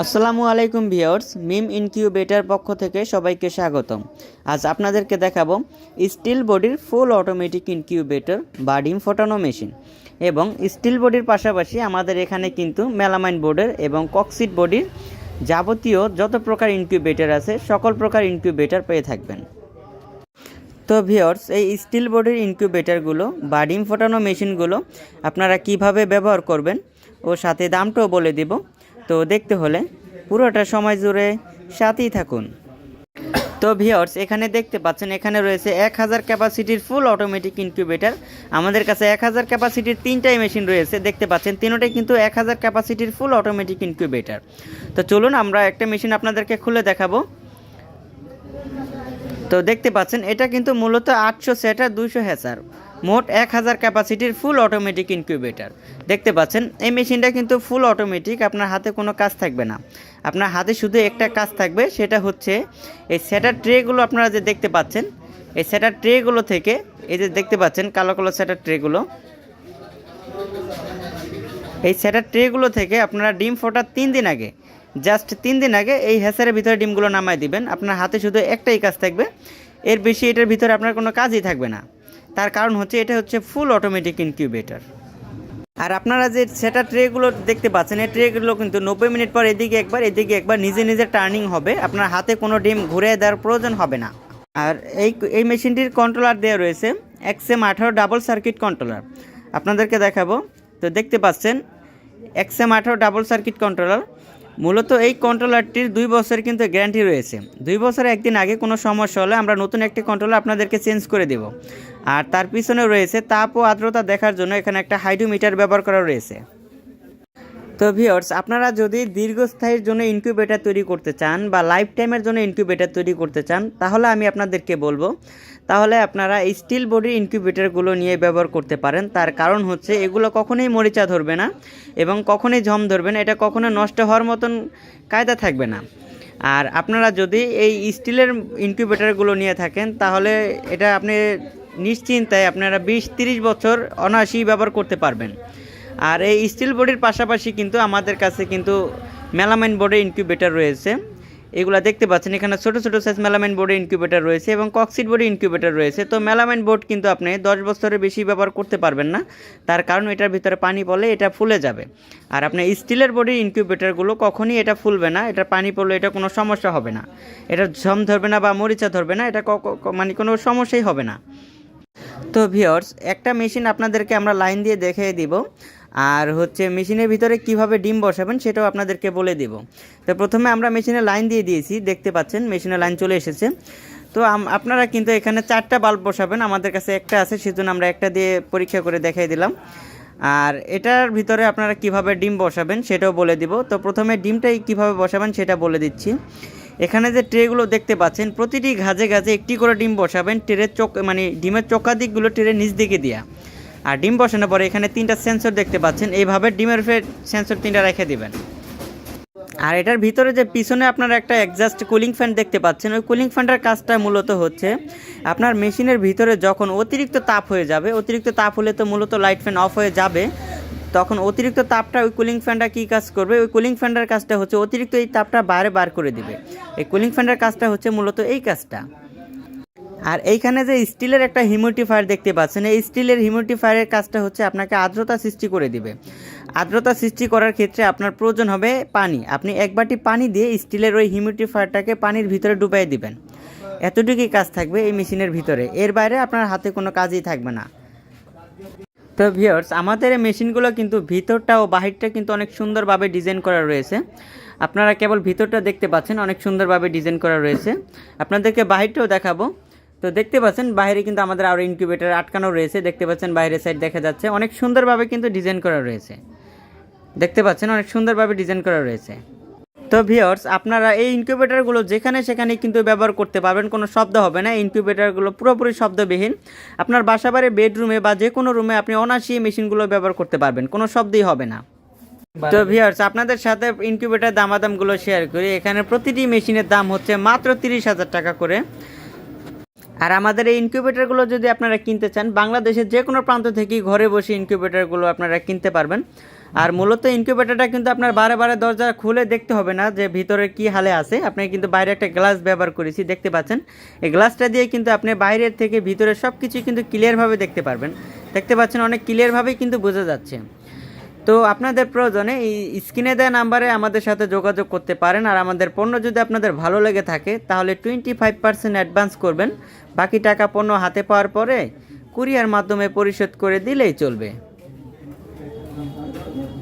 আসসালামু আলাইকুম ভিউয়ার্স, মিম ইনকিউবেটার পক্ষ থেকে সবাইকে স্বাগতম। আজ আপনাদেরকে দেখাবো স্টিল বডির ফুল অটোমেটিক ইনকিউবেটর বা ডিম ফোটানো মেশিন এবং স্টিল বডির পাশাপাশি আমাদের এখানে কিন্তু মেলামাইন বোর্ডের এবং কক্সিট বডির যাবতীয় যত প্রকার ইনকিউবেটর আছে, সকল প্রকার ইনকিউবেটর পেয়ে থাকবেন। তো ভিওর্স এই স্টিল বডির ইনকিউবেটরগুলো বা ডিম ফোটানো মেশিনগুলো আপনারা কীভাবে ব্যবহার করবেন ও সাথে দামটাও বলে দিব। তো দেখতে হলে পুরোটা সময় জুড়ে সাথেই থাকুন। তো ভিওর্স এখানে দেখতে পাচ্ছেন, এখানে রয়েছে এক হাজার ক্যাপাসিটির ফুল অটোমেটিক ইনকিউবেটর। আমাদের কাছে এক হাজার ক্যাপাসিটির তিনটাই মেশিন রয়েছে, দেখতে পাচ্ছেন, তিনোটাই কিন্তু এক হাজার ক্যাপাসিটির ফুল অটোমেটিক ইনকিউবেটর। তো চলুন, আমরা একটা মেশিন আপনাদেরকে খুলে দেখাবো। তো দেখতে পাচ্ছেন, এটা কিন্তু মূলত আটশো সেটার দুইশো হ্যাচার মোট এক হাজার ক্যাপাসিটির ফুল অটোমেটিক ইনকিউবেটর দেখতে পাচ্ছেন, এই মেশিনটা কিন্তু ফুল অটোমেটিক আপনার হাতে কোনো কাজ থাকবে না। আপনার হাতে শুধু একটা কাজ থাকবে, সেটা হচ্ছে এই সেটার ট্রেগুলো আপনারা যে দেখতে পাচ্ছেন, এই সেটার ট্রেগুলো থেকে, এই যে দেখতে পাচ্ছেন, কালো কালো সেটার ট্রেগুলো এই সেটার ট্রেগুলো থেকে আপনারা ডিম ফোটার তিন দিন আগে জাস্ট তিন দিন আগে এই হ্যাসারের ভিতরে ডিমগুলো নামায় দিবেন। আপনার হাতে শুধু একটাই কাজ থাকবে, এর বেশি এটার ভিতরে আপনার কোনো কাজই থাকবে না। তার কারণ হচ্ছে এটা হচ্ছে ফুল অটোমেটিক ইনকিউবেটর আর আপনারা যে সেটা ট্রেগুলো দেখতে পাচ্ছেন, এই ট্রেগুলো কিন্তু নব্বই মিনিট পর এদিকে একবার এদিকে একবার নিজে নিজে টার্নিং হবে। আপনার হাতে কোনো ডিম ঘুরে দেওয়ার প্রয়োজন হবে না। আর এই এই মেশিনটির কন্ট্রোলার দেওয়া রয়েছে এক্সএম আঠারো ডাবল সার্কিট কন্ট্রোলার আপনাদেরকে দেখাবো। তো দেখতে পাচ্ছেন এক্সএম আঠারো ডাবল সার্কিট কন্ট্রোলার মূলত এই কন্ট্রোলারটির দুই বছর কিন্তু গ্যারান্টি রয়েছে। দুই বছর একদিন আগে কোনো সমস্যা হলে আমরা নতুন একটি কন্ট্রোলার আপনাদেরকে চেঞ্জ করে দেব। আর তার পিছনে রয়েছে তাপ ও আর্দ্রতা দেখার জন্য এখানে একটা হাইড্রোমিটার ব্যবহার করা রয়েছে। তো ভিওর্স আপনারা যদি দীর্ঘস্থায়ীর জন্য ইনকিউবেটর তৈরি করতে চান বা লাইফ টাইমের জন্য ইনকিউবেটর তৈরি করতে চান, তাহলে আমি আপনাদেরকে বলব, তাহলে আপনারা স্টিল বডির ইনকিউবেটরগুলো নিয়ে ব্যবহার করতে পারেন। তার কারণ হচ্ছে এগুলো কখনোই মরিচা ধরবে না এবং কখনোই ঝম ধরবে না, এটা কখনো নষ্ট হওয়ার মতন কায়দা থাকবে না। আর আপনারা যদি এই স্টিলের ইনকিউবেটরগুলো নিয়ে থাকেন, তাহলে এটা আপনি নিশ্চিন্তায় আপনারা বিশ তিরিশ বছর অনায়াসেই ব্যবহার করতে পারবেন। আর এই স্টিল বডির পাশাপাশি কিন্তু আমাদের কাছে কিন্তু মেলামাইন বোর্ডের ইনকিউবেটর রয়েছে। এগুলো দেখতে পাচ্ছেন, এখানে ছোটো ছোটো সাইজ মেলামাইন বোর্ডের ইনকিউবেটর রয়েছে এবং কক্সিট বোর্ডের ইনকিউবেটর রয়েছে। তো মেলামাইন বোর্ড কিন্তু আপনি দশ বছরের বেশি ব্যবহার করতে পারবেন না। তার কারণ এটার ভিতরে পানি পড়লে এটা ফুলে যাবে। আর আপনার স্টিলের বডির ইনকিউবেটরগুলো কখনই এটা ফুলবে না এটা পানি পড়লে এটা কোনো সমস্যা হবে না। এটা ঝম ধরবে না বা মরিচা ধরবে না, এটা মানে কোনো সমস্যাই হবে না। তো ভিওর্স একটা মেশিন আপনাদেরকে আমরা লাইন দিয়ে দেখিয়ে দিব। আর হচ্ছে মেশিনের ভিতরে কীভাবে ডিম বসাবেন সেটাও আপনাদেরকে বলে দিব। তো প্রথমে আমরা মেশিনে লাইন দিয়ে দিয়েছি, দেখতে পাচ্ছেন মেশিনে লাইন চলে এসেছে। তো আপনারা কিন্তু এখানে চারটা বাল্ব বসাবেন, আমাদের কাছে একটা আছে, সেজন্য আমরা একটা দিয়ে পরীক্ষা করে দেখাই দিলাম। আর এটার ভিতরে আপনারা কীভাবে ডিম বসাবেন সেটাও বলে দিব। তো প্রথমে ডিমটাই কীভাবে বসাবেন সেটা বলে দিচ্ছি। এখানে যে ট্রেগুলো দেখতে পাচ্ছেন, প্রতিটি ঘাজে ঘাজে একটি করে ডিম বসাবেন, ট্রের চোখ মানে ডিমের চোখা দিকগুলো ট্রের নিচ দিকে দেওয়া আর ডিম বসানোর পরে এখানে তিনটা সেন্সর দেখতে পাচ্ছেন। এইভাবে ডিমের সেন্সর তিনটা রেখে দিবেন। আর এটার ভিতরে যে পিছনে আপনারা একটা অ্যাডজাস্ট কুলিং ফ্যান দেখতে পাচ্ছেন, ওই কুলিং ফ্যানটার কাজটা মূলত হচ্ছে আপনার মেশিনের ভিতরে যখন অতিরিক্ত তাপ হয়ে যাবে, অতিরিক্ত তাপ হলে তো মূলত লাইট ফ্যান অফ হয়ে যাবে, তখন অতিরিক্ত তাপটা ওই কুলিং ফ্যানটা কী কাজ করবে? ওই কুলিং ফ্যানটার কাজটা হচ্ছে অতিরিক্ত এই তাপটা বাইরে বার করে দিবে। এই কুলিং ফ্যানটার কাজটা হচ্ছে মূলত এই কাজটা। আর এইখানে যে স্টিলের একটা হিউমিডিফায়ার দেখতে পাচ্ছেন, এই স্টিলের হিউমিডিফায়ারের কাজটা হচ্ছে আপনাকে আর্দ্রতা সৃষ্টি করে দিবে। আর্দ্রতা সৃষ্টি করার ক্ষেত্রে আপনার প্রয়োজন হবে পানি। আপনি এক বাটি পানি দিয়ে স্টিলের ওই হিউমিডিফায়ারটাকে পানির ভিতরে ডুবাই দিবেন। এতটুকুই কাজ থাকবে এই মেশিনের ভিতরে। এর বাইরে আপনার হাতে কোনো কাজই থাকবে না। তো ভিউয়ার্স, আমাদের এই মেশিনগুলো কিন্তু ভিতরটা ও বাহিরটা কিন্তু অনেক সুন্দরভাবে ডিজাইন করা রয়েছে। আপনারা কেবল ভিতরটা দেখতে পাচ্ছেন, অনেক সুন্দরভাবে ডিজাইন করা রয়েছে। আপনাদেরকে বাহিরটাও দেখাবো। তো দেখতে পাচ্ছেন বাইরে কিন্তু আমাদের আরও ইনকিউবেটার আটকানো রয়েছে। দেখতে পাচ্ছেন বাইরের সাইড দেখা যাচ্ছে। অনেক সুন্দরভাবে কিন্তু ডিজাইন করা রয়েছে। দেখতে পাচ্ছেন অনেক সুন্দরভাবে ডিজাইন করা রয়েছে। তো ভিওর্স আপনারা এই ইনকিউবেটারগুলো যেখানে সেখানে কিন্তু ব্যবহার করতে পারবেন কোনো শব্দ হবে না। ইনকিউবেটারগুলো পুরোপুরি শব্দবিহীন। আপনার বাসাবাড়ি বেডরুমে বা যে কোনো রুমে আপনি অনায়াসই মেশিনগুলো ব্যবহার করতে পারবেন কোনো শব্দই হবে না। তো ভিওর্স আপনাদের সাথে ইনকিউবেটার দামাদামগুলো শেয়ার করি। এখানে প্রতিটি মেশিনের দাম হচ্ছে মাত্র তিরিশ হাজার টাকা করে। আর আমাদের এই ইনকিউবেটারগুলো যদি আপনারা কিনতে চান, বাংলাদেশের যে কোনো প্রান্ত থেকেই ঘরে বসে ইনকিউবেটারগুলো আপনারা কিনতে পারবেন। আর মূলত ইনকিউবেটরটা কিন্তু আপনার বারে বারে দরজা খুলে দেখতে হবে না যে ভিতরে কি হালে আছে। আপনি কিন্তু বাইরে একটা গ্লাস ব্যবহার করেছি, দেখতে পাচ্ছেন। এই গ্লাসটা দিয়ে কিন্তু আপনি বাইরের থেকে ভিতরে সব কিছুই কিন্তু ক্লিয়ারভাবে দেখতে পারবেন। দেখতে পাচ্ছেন অনেক ক্লিয়ারভাবেই কিন্তু বোঝা যাচ্ছে। তো আপনাদের প্রয়োজনে এই স্ক্রিনে দেওয়া নাম্বারে আমাদের সাথে যোগাযোগ করতে পারেন, আর আমাদের পণ্য যদি আপনাদের ভালো লেগে থাকে, তাহলে টোয়েন্টি ফাইভ পার্সেন্ট অ্যাডভান্স করবেন। বাকি টাকা পণ্য হাতে পাওয়ার পরে কুরিয়ার মাধ্যমে পরিশোধ করে দিলেই চলবে।